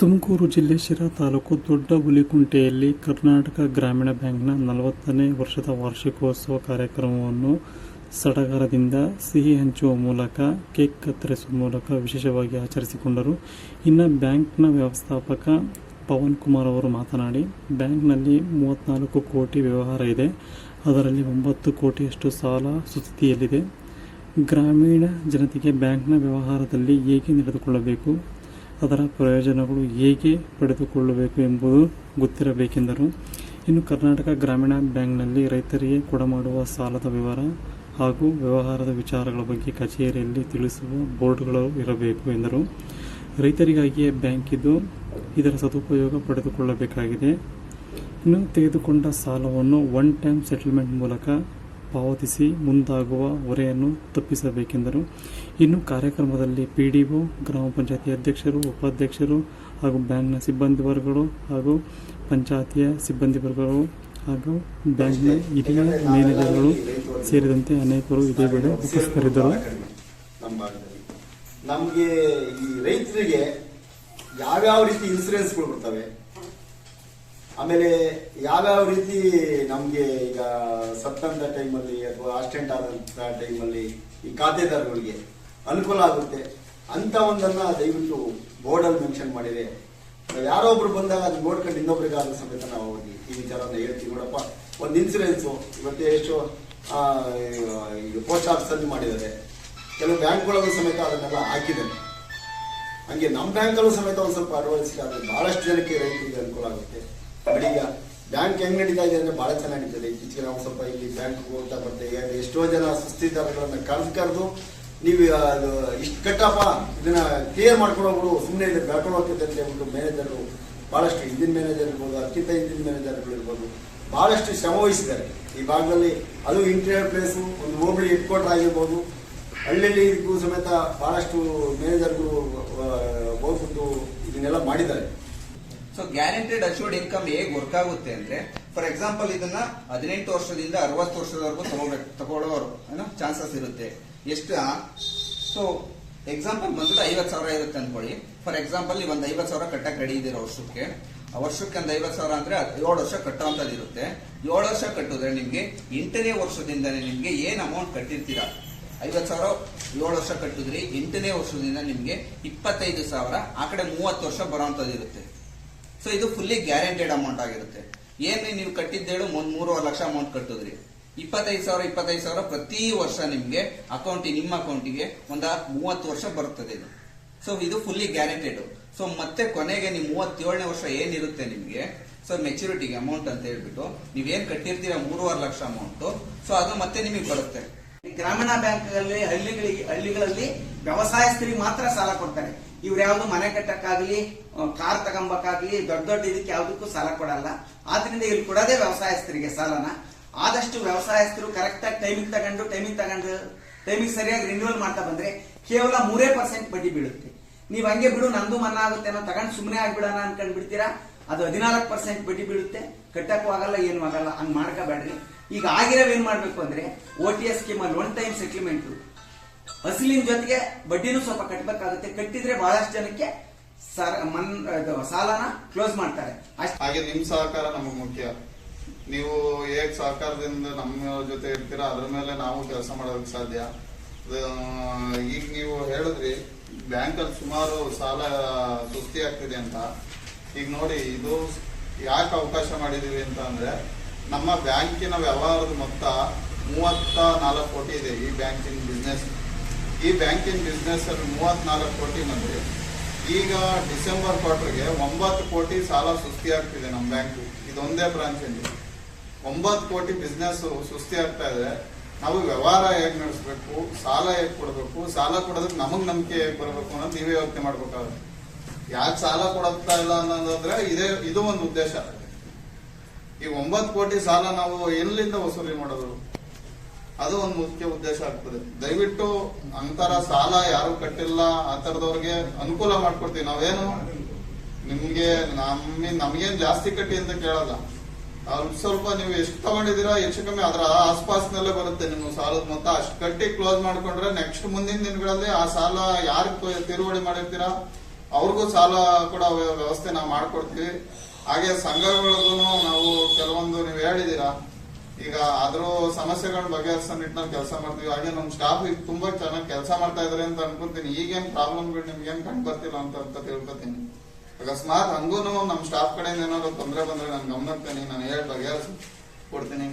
ತುಮಕೂರು ಜಿಲ್ಲೆ ಶಿರಾ ತಾಲೂಕು ದೊಡ್ಡ ಹುಲಿಕುಂಟೆಯಲ್ಲಿ ಕರ್ನಾಟಕ ಗ್ರಾಮೀಣ ಬ್ಯಾಂಕ್ನ ನಲವತ್ತನೇ ವರ್ಷದ ವಾರ್ಷಿಕೋತ್ಸವ ಕಾರ್ಯಕ್ರಮವನ್ನು ಸಡಗರದಿಂದ ಸಿಹಿ ಹಂಚುವ ಮೂಲಕ ಕೇಕ್ ಕತ್ತರಿಸುವ ಮೂಲಕ ವಿಶೇಷವಾಗಿ ಆಚರಿಸಿಕೊಂಡರು. ಇನ್ನು ಬ್ಯಾಂಕ್ನ ವ್ಯವಸ್ಥಾಪಕ ಪವನ್ ಕುಮಾರ್ ಅವರು ಮಾತನಾಡಿ, ಬ್ಯಾಂಕ್ನಲ್ಲಿ ಮೂವತ್ತ್ನಾಲ್ಕು ಕೋಟಿ ವ್ಯವಹಾರ ಇದೆ. ಅದರಲ್ಲಿ ಒಂಬತ್ತು ಕೋಟಿಯಷ್ಟು ಸಾಲ ಸುಸ್ಥಿತಿಯಲ್ಲಿದೆ. ಗ್ರಾಮೀಣ ಜನತೆಗೆ ಬ್ಯಾಂಕ್ನ ವ್ಯವಹಾರದಲ್ಲಿ ಹೇಗೆ ನಡೆದುಕೊಳ್ಳಬೇಕು? ಅದರ ಪ್ರಯೋಜನಗಳು ಹೇಗೆ ಪಡೆದುಕೊಳ್ಳಬೇಕು ಎಂಬುದು ಗೊತ್ತಿರಬೇಕೆಂದರು. ಇನ್ನು ಕರ್ನಾಟಕ ಗ್ರಾಮೀಣ ಬ್ಯಾಂಕ್ನಲ್ಲಿ ರೈತರಿಗೆ ಕೊಡಮಾಡುವ ಸಾಲದ ವಿವರ ಹಾಗೂ ವ್ಯವಹಾರದ ವಿಚಾರಗಳ ಬಗ್ಗೆ ಕಚೇರಿಯಲ್ಲಿ ತಿಳಿಸುವ ಬೋರ್ಡ್ಗಳು ಇರಬೇಕು ಎಂದರು. ರೈತರಿಗಾಗಿಯೇ ಬ್ಯಾಂಕ್ ಇದ್ದು ಇದರ ಸದುಪಯೋಗ ಪಡೆದುಕೊಳ್ಳಬೇಕಾಗಿದೆ. ಇನ್ನು ತೆಗೆದುಕೊಂಡ ಸಾಲವನ್ನು ಒನ್ ಟೈಮ್ ಸೆಟಲ್ಮೆಂಟ್ ಮೂಲಕ ಪಾವತಿಸಿ ಮುಂದಾಗುವ ಹೊರೆಯನ್ನು ತಪ್ಪಿಸಬೇಕೆಂದರು. ಇನ್ನು ಕಾರ್ಯಕ್ರಮದಲ್ಲಿ ಪಿ ಡಿ ಒ, ಗ್ರಾಮ ಪಂಚಾಯತಿ ಅಧ್ಯಕ್ಷರು, ಉಪಾಧ್ಯಕ್ಷರು ಹಾಗೂ ಬ್ಯಾಂಕ್ನ ಸಿಬ್ಬಂದಿ ವರ್ಗಗಳು ಹಾಗೂ ಪಂಚಾಯತಿಯ ಸಿಬ್ಬಂದಿ ವರ್ಗಗಳು ಹಾಗೂ ಬ್ಯಾಂಕ್ನ ಹಿರಿಯ ಮ್ಯಾನೇಜರ್ಗಳು ಸೇರಿದಂತೆ ಅನೇಕರು ಇದೇ ವೇಳೆ ಉಪಸ್ಥಿತರಿದ್ದರು. ನಮಗೆ ಈ ರೈತರಿಗೆ ಯಾವ್ಯಾವ ರೀತಿ ಬರ್ತವೆ ಆಮೇಲೆ ಯಾವ್ಯಾವ ರೀತಿ ನಮ್ಗೆ ಈಗ ಸತ್ತಂತ ಟೈಮಲ್ಲಿ ಅಥವಾ ಆಕ್ಸಿಡೆಂಟ್ ಆದಂತ ಟೈಮಲ್ಲಿ ಈ ಖಾತೆದಾರಗಳಿಗೆ ಅನುಕೂಲ ಆಗುತ್ತೆ ಅಂತ ಒಂದನ್ನ ದಯವಿಟ್ಟು ಬೋರ್ಡಲ್ಲಿ ಮೆನ್ಷನ್ ಮಾಡಿದೆ ಯಾರೋ ಒಬ್ರು ಬಂದಾಗ ಅದನ್ನ ನೋಡ್ಕೊಂಡು ಇನ್ನೊಬ್ರಿಗಾದ ಸಮೇತ ನಾವು ಅವ್ರಿಗೆ ಈ ವಿಚಾರನ ಹೇಳ್ತೀವಿ ನೋಡಪ್ಪ. ಒಂದು ಇನ್ಸೂರೆನ್ಸು ಇವತ್ತು ಎಷ್ಟು ಪೋಸ್ಟ್ ಆಫೀಸಲ್ಲಿ ಮಾಡಿದ್ದಾರೆ. ಕೆಲವು ಬ್ಯಾಂಕ್ಗಳಲ್ಲೂ ಸಮೇತ ಅದನ್ನೆಲ್ಲ ಹಾಕಿದ್ದಾರೆ. ಹಂಗೆ ನಮ್ಮ ಬ್ಯಾಂಕಲ್ಲೂ ಸಮೇತ ಒಂದು ಸ್ವಲ್ಪ ಅಳವಡಿಸಿದ್ರೆ ಬಹಳಷ್ಟು ಜನಕ್ಕೆ ರೈತರಿಗೆ ಅನುಕೂಲ ಆಗುತ್ತೆ. ಬಟ್ ಬ್ಯಾಂಕ್ ಹೆಂಗ್ ನಡೀತಾ ಇದೆ ಅಂದ್ರೆ ಬಹಳ ಚೆನ್ನಾಗಿ ಇತ್ತೀಚೆಗೆ ನಾವು ಸ್ವಲ್ಪ ಇಲ್ಲಿ ಬ್ಯಾಂಕ್ ಹೋಗ್ತಾ ಬರ್ತೇವೆ ಎಷ್ಟೋ ಜನ ಸುಸ್ಥಿದಾರಗಳನ್ನ ಕರೆದು ಕರೆದು ನೀವು ಅದು ಇಷ್ಟು ಕಟ್ಟಪ್ಪ, ಇದನ್ನ ಕ್ಲಿಯರ್ ಮಾಡ್ಕೊಂಡು ಹೋಗ್ಬಿಡು ಸುಮ್ಮನೆ ಇಲ್ಲಿ ಬೆಳ್ಕೊಂಡು ಹೋಗ್ತದೆ ಅಂತ ಹೇಳ್ಬಿಟ್ಟು ಮ್ಯಾನೇಜರ್ಗಳು ಬಹಳಷ್ಟು ಹಿಂದಿನ ಮ್ಯಾನೇಜರ್ ಇರ್ಬೋದು ಅತ್ಯಂತ ಹಿಂದಿನ ಮ್ಯಾನೇಜರ್ಗಳು ಇರ್ಬೋದು ಬಹಳಷ್ಟು ಶ್ರಮ ವಹಿಸಿದ್ದಾರೆ. ಈ ಭಾಗದಲ್ಲಿ ಅದು ಇಂಟೀರಿಯರ್ ಪ್ಲೇಸು, ಒಂದು ಹೋಬಳಿ ಹೆಡ್ ಕ್ವಾರ್ಟರ್ ಆಗಿರ್ಬೋದು. ಹಳ್ಳಿಯಲ್ಲಿ ಸಮೇತ ಬಹಳಷ್ಟು ಮ್ಯಾನೇಜರ್ಗಳು ಹೋಗ್ಬಿಟ್ಟು ಇದನ್ನೆಲ್ಲ ಮಾಡಿದ್ದಾರೆ. ಸೊ ಗ್ಯಾರಂಟಿಡ್ ಅಶ್ಯೂರ್ಡ್ ಇನ್ಕಮ್ ಹೇಗೆ ವರ್ಕ್ ಆಗುತ್ತೆ ಅಂದ್ರೆ ಫಾರ್ ಎಕ್ಸಾಂಪಲ್ ಇದನ್ನ ಹದಿನೆಂಟು ವರ್ಷದಿಂದ ಅರವತ್ತು ವರ್ಷದವರೆಗೂ ತಗೋಬೇಕು ತಗೊಳ್ಳೋರು ಏನೋ ಚಾನ್ಸಸ್ ಇರುತ್ತೆ. ಎಷ್ಟು ಸೊ ಎಕ್ಸಾಂಪಲ್ ಬಂದ್ಬಿಟ್ಟು ಐವತ್ತು ಸಾವಿರ ಇರುತ್ತೆ ಅನ್ಕೊಳ್ಳಿ. ಫಾರ್ ಎಕ್ಸಾಂಪಲ್ ನೀವು ಒಂದು ಐವತ್ತು ಸಾವಿರ ಕಟ್ಟಕ್ಕೆ ರೆಡಿ ಇದ್ದೀರಾ ವರ್ಷಕ್ಕೆ. ವರ್ಷಕ್ಕೆ ಒಂದು ಐವತ್ತು ಸಾವಿರ ಅಂದ್ರೆ ಏಳು ವರ್ಷ ಕಟ್ಟೋಂಥದ್ದು ಇರುತ್ತೆ. ಏಳು ವರ್ಷ ಕಟ್ಟಿದ್ರೆ ನಿಮಗೆ ಎಂಟನೇ ವರ್ಷದಿಂದನೇ ನಿಮಗೆ ಏನ್ ಅಮೌಂಟ್ ಕಟ್ಟಿರ್ತೀರಾ? ಐವತ್ತು ಸಾವಿರ ಏಳು ವರ್ಷ ಕಟ್ಟಿದ್ರಿ, ಎಂಟನೇ ವರ್ಷದಿಂದ ನಿಮಗೆ ಇಪ್ಪತ್ತೈದು ಸಾವಿರ, ಆ ಕಡೆ ಮೂವತ್ತು ವರ್ಷ ಬರೋವಂಥದ್ದು ಇರುತ್ತೆ. ಸೊ ಇದು ಫುಲ್ಲಿ ಗ್ಯಾರಂಟೆಡ್ ಅಮೌಂಟ್ ಆಗಿರುತ್ತೆ. ಏನ್ ನೀವು ಕಟ್ಟಿದ್ದೇಳು ಒಂದ್ ಮೂರುವರೆ ಲಕ್ಷ ಅಮೌಂಟ್ ಕಟ್ಟಿದ್ರಿ. ಇಪ್ಪತ್ತೈದು ಸಾವಿರ ಇಪ್ಪತ್ತೈದು ಸಾವಿರ ಪ್ರತಿ ವರ್ಷ ನಿಮಗೆ ಅಕೌಂಟ್ ನಿಮ್ಮ ಅಕೌಂಟಿಗೆ ಒಂದು ಮೂವತ್ತು ವರ್ಷ ಬರುತ್ತದೆ ಇದು. ಸೊ ಇದು ಫುಲ್ಲಿ ಗ್ಯಾರಂಟೆಡ್ ಸೊ ಮತ್ತೆ ಕೊನೆಗೆ ನೀವು ಮೂವತ್ತೇಳನೇ ವರ್ಷ ಏನಿರುತ್ತೆ ನಿಮಗೆ? ಸೊ ಮೆಚುರಿಟಿಗೆ ಅಮೌಂಟ್ ಅಂತ ಹೇಳ್ಬಿಟ್ಟು ನೀವೇನು ಕಟ್ಟಿರ್ತೀರ ಮೂರುವರೆ ಲಕ್ಷ ಅಮೌಂಟ್ ಸೊ ಅದು ಮತ್ತೆ ನಿಮಗೆ ಬರುತ್ತೆ. ಗ್ರಾಮೀಣ ಬ್ಯಾಂಕ್ಗಳಲ್ಲಿ ಹಳ್ಳಿಗಳಿಗೆ ಹಳ್ಳಿಗಳಲ್ಲಿ ವ್ಯವಸಾಯಸ್ಥರಿಗೆ ಮಾತ್ರ ಸಾಲ ಕೊಡ್ತಾರೆ. ಇವ್ರು ಯಾವ್ದು ಮನೆ ಕಟ್ಟಕ್ಕಾಗ್ಲಿ ಕಾರ್ ತಗೊಂಬಕ್ಕಾಗ್ಲಿ ದೊಡ್ಡ ದೊಡ್ಡ ಇದಕ್ಕೆ ಯಾವ್ದಕ್ಕೂ ಸಾಲ ಕೊಡಲ್ಲ. ಆದ್ರಿಂದ ಇಲ್ಲಿ ಕೊಡೋದೇ ವ್ಯವಸಾಯಸ್ಥರಿಗೆ ಸಾಲನ. ಆದಷ್ಟು ವ್ಯವಸಾಯಸ್ಥರು ಕರೆಕ್ಟ್ ಆಗಿ ಟೈಮಿಂಗ್ ತಗೊಂಡು ಟೈಮಿಂಗ್ ತಗೊಂಡು ಟೈಮಿಂಗ್ ಸರಿಯಾಗಿ ರಿನ್ಯೂವಲ್ ಮಾಡ್ತಾ ಬಂದ್ರೆ ಕೇವಲ ಮೂರೇ ಪರ್ಸೆಂಟ್ ಬಡ್ಡಿ ಬೀಳುತ್ತೆ. ನೀವ್ ಹಂಗೆ ಬಿಡು, ನಂದು ಮನ ಆಗುತ್ತೆ ಅನ್ನೋ ತಗೊಂಡು ಸುಮ್ಮನೆ ಆಗ್ಬಿಡೋಣ ಅನ್ಕೊಂಡ್ ಬಿಡ್ತೀರಾ ಅದು ಹದಿನಾಲ್ಕು ಪರ್ಸೆಂಟ್ ಬಡ್ಡಿ ಬೀಳುತ್ತೆ. ಕಟ್ಟಕ್ಕೂ ಆಗಲ್ಲ, ಏನು ಆಗಲ್ಲ. ಹಂಗ್ ಮಾಡ್ಕೋಬೇಡ್ರಿ. ಈಗ ಆಗಿರೋ ಏನ್ ಮಾಡ್ಬೇಕು ಅಂದ್ರೆ ಓ ಟಿ ಎಸ್ ಸ್ಕೀಮ್ ಅಲ್ಲಿ ಒನ್ ಟೈಮ್ ಸೆಟ್ಲ್ಮೆಂಟ್ ಅಸಲಿನ ಜೊತೆಗೆ ಬಡ್ಡಿನೂ ಸ್ವಲ್ಪ ಕಟ್ಟಬೇಕಾಗುತ್ತೆ ಕಟ್ಟಿದ್ರೆ ಬಹಳಷ್ಟು ಜನಕ್ಕೆ ಸಾಲನ ಕ್ಲೋಸ್ ಮಾಡ್ತಾರೆ. ಹಾಗೆ ನಿಮ್ ಸಹಕಾರ ನಮಗೆ ಮುಖ್ಯ. ನೀವು ಹೇಗ್ ಸಹಕಾರದಿಂದ ನಮ್ಮ ಜೊತೆ ಇರ್ತೀರಾ, ಅದ್ರ ಮೇಲೆ ನಾವು ಕೆಲಸ ಮಾಡೋದಕ್ಕೆ ಸಾಧ್ಯ. ಈಗ ನೀವು ಹೇಳಿದ್ರಿ, ಬ್ಯಾಂಕಲ್ಲಿ ಸುಮಾರು ಸಾಲ ಸುಸ್ತಿ ಆಗ್ತಿದೆ ಅಂತ. ಈಗ ನೋಡಿ, ಇದು ಯಾಕೆ ಅವಕಾಶ ಮಾಡಿದೀವಿ ಅಂತ ಅಂದ್ರೆ, ನಮ್ಮ ಬ್ಯಾಂಕಿನ ವ್ಯವಹಾರದ ಮೊತ್ತ ಮೂವತ್ತ ನಾಲ್ಕು ಕೋಟಿ ಇದೆ ಈ ಬ್ಯಾಂಕಿನ ಬಿಸ್ನೆಸ್ ಈ ಬ್ಯಾಂಕಿನ ಮೂವತ್ನಾಲ್ಕು ಕೋಟಿ ಮಂದಿ. ಈಗ ಡಿಸೆಂಬರ್ ಕ್ವಾರ್ಟರ್ಗೆ ಒಂಬತ್ತು ಕೋಟಿ ಸಾಲ ಸುಸ್ತಿ ಆಗ್ತಿದೆ ನಮ್ಮ ಬ್ಯಾಂಕ್. ಇದೊಂದೇ ಬ್ರಾಂಚ್ ಅಲ್ಲಿ. ಒಂಬತ್ತು ಕೋಟಿ ಬಿಸ್ನೆಸ್ ಸುಸ್ತಿ ಆಗ್ತಾ ಇದೆ. ನಾವು ವ್ಯವಹಾರ ಹೇಗೆ ನಡೆಸ್ಬೇಕು, ಸಾಲ ಹೇಗೆ ಕೊಡಬೇಕು, ಸಾಲ ಕೊಡೋದಕ್ಕೆ ನಮಗ್ ನಂಬಿಕೆ ಹೇಗ್ ಬರಬೇಕು ಅನ್ನೋದು ನೀವೇ ಯೋಚನೆ ಮಾಡ್ಬೇಕಾಗುತ್ತೆ. ಯಾಕೆ ಸಾಲ ಕೊಡತ್ತಾ ಇಲ್ಲ ಅನ್ನೋದಾದ್ರೆ ಇದೇ, ಇದು ಒಂದು ಉದ್ದೇಶ. ಈ ಒಂಬತ್ತು ಕೋಟಿ ಸಾಲ ನಾವು ಎಲ್ಲಿಂದ ವಸೂಲಿ ಮಾಡೋದು? ಅದು ಒಂದು ಮುಖ್ಯ ಉದ್ದೇಶ ಆಗ್ತದೆ. ದಯವಿಟ್ಟು ಅಂತರ ಸಾಲ ಯಾರು ಕಟ್ಟಿಲ್ಲ, ಆ ತರದವ್ರಿಗೆ ಅನುಕೂಲ ಮಾಡ್ಕೊಡ್ತೀವಿ. ನಾವೇನು? ನಿಮ್ಗೆ, ನಮ್ಮ, ನಮ್ಗೇನ್ ಜಾಸ್ತಿ ಕಟ್ಟಿ ಅಂತ ಕೇಳಲ್ಲ. ಅಲ್ಪ ಸ್ವಲ್ಪ ನೀವು ಎಷ್ಟು ತಗೊಂಡಿದ್ದೀರಾ, ಹೆಚ್ಚು ಕಮ್ಮಿ ಅದರ ಆಸ್ಪಾಸ್ನಲ್ಲೇ ಬರುತ್ತೆ ನಿಮ್ಮ ಸಾಲದ ಮೊತ್ತ. ಅಷ್ಟು ಕಟ್ಟಿ ಕ್ಲೋಸ್ ಮಾಡ್ಕೊಂಡ್ರೆ ನೆಕ್ಸ್ಟ್ ಮುಂದಿನ ದಿನಗಳಲ್ಲಿ ಆ ಸಾಲ ಯಾರು ತಿರುವಳಿ ಮಾಡಿರ್ತೀರಾ, ಅವ್ರಿಗೂ ಸಾಲ ಕೂಡ ವ್ಯ- ವ್ಯವಸ್ಥೆ ನಾವು ಮಾಡ್ಕೊಡ್ತೀವಿ. ಹಾಗೆ ಸಂಘಗಳಿಗೂ ನಾವು ಕೆಲವೊಂದು ನೀವು ಹೇಳಿದೀರಾ ಈಗ ಅದ್ರ ಸಮಸ್ಯೆಗಳನ್ನ ಬಗೆಹರಿಸೋ ನಿಟ್ಟಿನಲ್ಲಿ ಕೆಲಸ ಮಾಡ್ತೀವಿ. ಹಾಗೆ ನಮ್ಮ ಸ್ಟಾಫ್ ಈಗ ತುಂಬಾ ಚೆನ್ನಾಗಿ ಕೆಲಸ ಮಾಡ್ತಾ ಇದಾರೆ ಅಂತ ಅನ್ಕೊಂತೀನಿ. ಈಗೇನ್ ಪ್ರಾಬ್ಲಮ್ಗಳು ನಿಮ್ಗೆ ಏನ್ ಕಂಡು ಬರ್ತಿಲ್ಲ ಅಂತ ಅಂತ ತಿಳ್ಕೊತೀನಿ. ಅಕಸ್ಮಾತ್ ಹಂಗೂ ನಮ್ಮ ಸ್ಟಾಫ್ ಕಡೆಯಿಂದ ಏನಾದ್ರು ತೊಂದರೆ ಬಂದ್ರೆ ನಾನು ಗಮನಿಸ್ತೀನಿ ನಾನು ಹೇಳಿ ಬಗೆಹರಿಸಿ ಕೊಡ್ತೀನಿ.